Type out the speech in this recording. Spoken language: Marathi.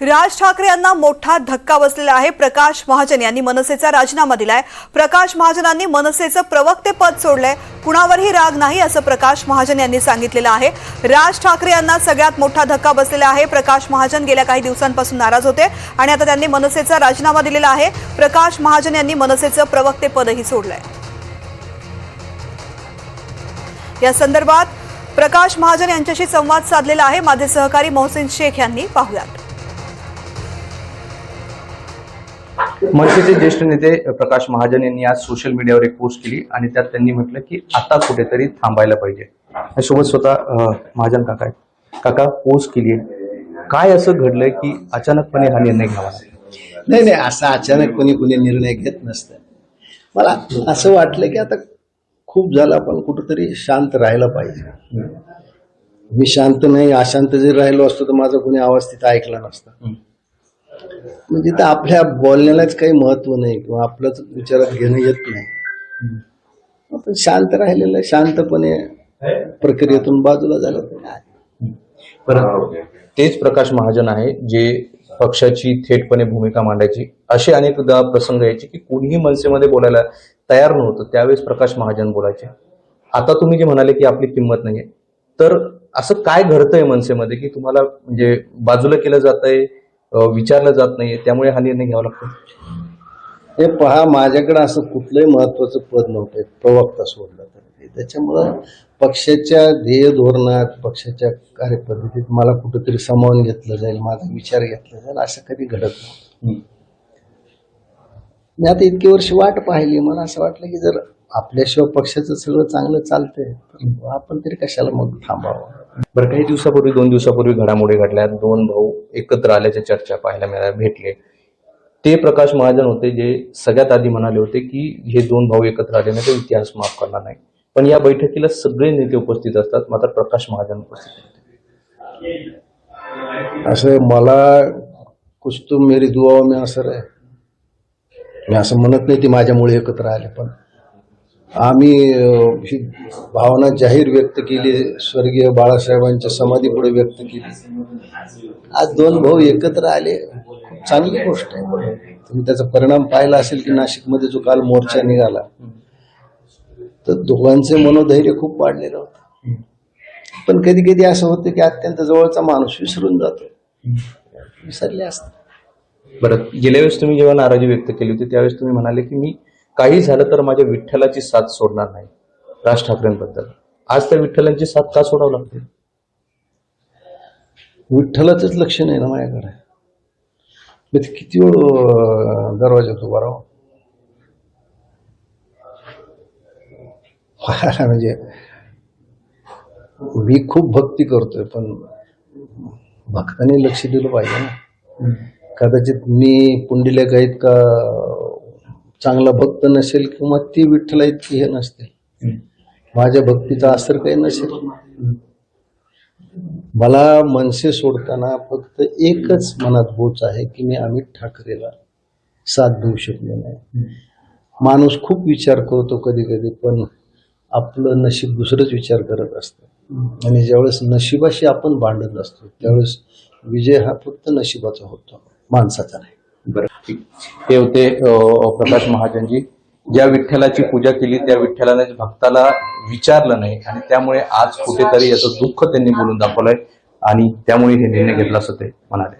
राज ठाकरे यांना मोठा धक्का बसलेला आहे. प्रकाश महाजन यांनी मनसेचा राजीनामा दिलाय. प्रकाश महाजनांनी मनसेचं प्रवक्ते पद सोडलंय. कुणावरही राग नाही असं प्रकाश महाजन यांनी सांगितलेलं आहे. राज ठाकरे यांना सगळ्यात मोठा धक्का बसलेला आहे. प्रकाश महाजन गेल्या काही दिवसांपासून नाराज होते आणि आता त्यांनी मनसेचा राजीनामा दिलेला आहे. प्रकाश महाजन यांनी मनसेचं प्रवक्ते पदही सोडलंय. या संदर्भात प्रकाश महाजन यांच्याशी संवाद साधलेला आहे. माझे सहकारी मोहसिन शेख यांनी पाहुयात. मनसेचे ज्येष्ठ नेते प्रकाश महाजन यांनी आज सोशल मीडियावर एक पोस्ट केली आणि त्यात त्यांनी म्हटलं की आता कुठेतरी थांबायला पाहिजे. सोबत स्वतः महाजन काका काका पोस्ट केली काय असं घडलंय की अचानकपणे हा निर्णय घ्यावा? नाही नाही असं अचानक कोणी कोणी निर्णय घेत नसतं. मला असं वाटलं की आता खूप झालं आपण कुठंतरी शांत राहायला पाहिजे. मी शांत नाही अशांत जरी राहिलो असतो तर माझा कोणी आवाज तिथं ऐकला नसता. म्हणजे तर आपल्या बोलण्यालाच काही महत्त्व नाही किंवा आपलंच विचारात घेणं येत नाही. आपण शांत राहिलेलं आहे, शांतपणे प्रक्रियेतून बाजूला झालं तेच प्रकाश महाजन आहे जे पक्षाची थेटपणे भूमिका मांडायची. असे अनेकदा प्रसंग यायचे की कुणीही मनसेमध्ये बोलायला तयार नव्हतं त्यावेळेस प्रकाश महाजन बोलायचे. आता तुम्ही जे म्हणाले की आपली किंमत नाहीये तर असं काय घडतंय मनसेमध्ये की तुम्हाला म्हणजे बाजूला केलं जातंय? अं, विचारलं जात नाहीये त्यामुळे हा निर्णय घ्यावा लागतो. हे पहा माझ्याकडे असं कुठलंही महत्वाचं पद नव्हतं प्रवक्ता सोडला तर. त्याच्यामुळं पक्षाच्या ध्येय धोरणात पक्षाच्या कार्यपद्धतीत मला कुठंतरी सामावून घेतलं जाईल माझा विचार घेतला जाईल असं कधी घडत नव्हतं. मी आता इतकी वर्ष वाट पाहिली मला असं वाटलं की जर आपल्याशिवाय पक्षाचं सगळं चांगलं चालतंय तर आपण तरी कशाला मग थांबावं? बरं काही दिवसापूर्वी दोन दिवसापूर्वी घडामोडी घडल्या. दोन भाऊ एकत्र आल्याच्या चर्चा पाहायला मिळाल्या भेटले. ते प्रकाश महाजन होते जे सगळ्यात आधी म्हणाले होते की हे दोन भाऊ एकत्र आले नाही तर इतिहास माफ करणार नाही. पण या बैठकीला सगळे नेते उपस्थित असतात मात्र प्रकाश महाजन उपस्थित होते असं मला कुछ तो मेरी दुआ में असर आहे. मी असं म्हणत नाही ती माझ्यामुळे एकत्र आले पण आम्ही ही भावना जाहीर व्यक्त केली स्वर्गीय बाळासाहेबांच्या समाधीपुढे व्यक्त केली. आज दोन भाऊ एकत्र आले. खूप चांगली गोष्ट आहे. तुम्ही त्याचा परिणाम पाहिला असेल की नाशिकमध्ये जो काल मोर्चा निघाला तर दोघांचे मनोधैर्य खूप वाढलेलं होतं. पण कधी कधी असं होतं की अत्यंत जवळचा माणूस विसरून जातो. विसरले असते. बरं गेल्या वेळेस तुम्ही जेव्हा नाराजी व्यक्त केली होती त्यावेळेस तुम्ही म्हणाले की मी काही झालं तर माझ्या विठ्ठलाची साथ सोडणार नाही. राज ठाकरेंबद्दल. आज त्या विठ्ठलांची साथ का सोडावं लागते? विठ्ठलाचंच लक्ष नाही ना माझ्याकडे. मी ते किती दरवाजात उभा राहू? मला म्हणजे मी खूप भक्ती करतोय पण भक्ताने लक्ष दिलं पाहिजे ना. कदाचित मी पुंडलिक आहेत का चांगला भक्त नसेल किंवा ती विठ्ठला इतकी हे नसते माझ्या भक्तीचा असर काही नसेल. मला मनसे सोडताना फक्त एकच मनात बोच आहे की मी अमित ठाकरेला साथ देऊ शकले नाही. माणूस खूप विचार करतो कधी कधी पण आपलं नशीब दुसरंच विचार करत असतं. आणि ज्यावेळेस नशिबाशी आपण भांडत असतो त्यावेळेस विजय हा फक्त नशिबाचा होतो माणसाचा नाही. ते होते प्रकाश महाजनजी. ज्या विठ्ठलाची पूजा केली त्या विठ्ठलाने भक्ताला विचारलं नाही आणि त्यामुळे आज कुठेतरी याचं दुःख त्यांनी बोलून दाखवलंय आणि त्यामुळे हे निर्णय घेतला असं ते म्हणाले.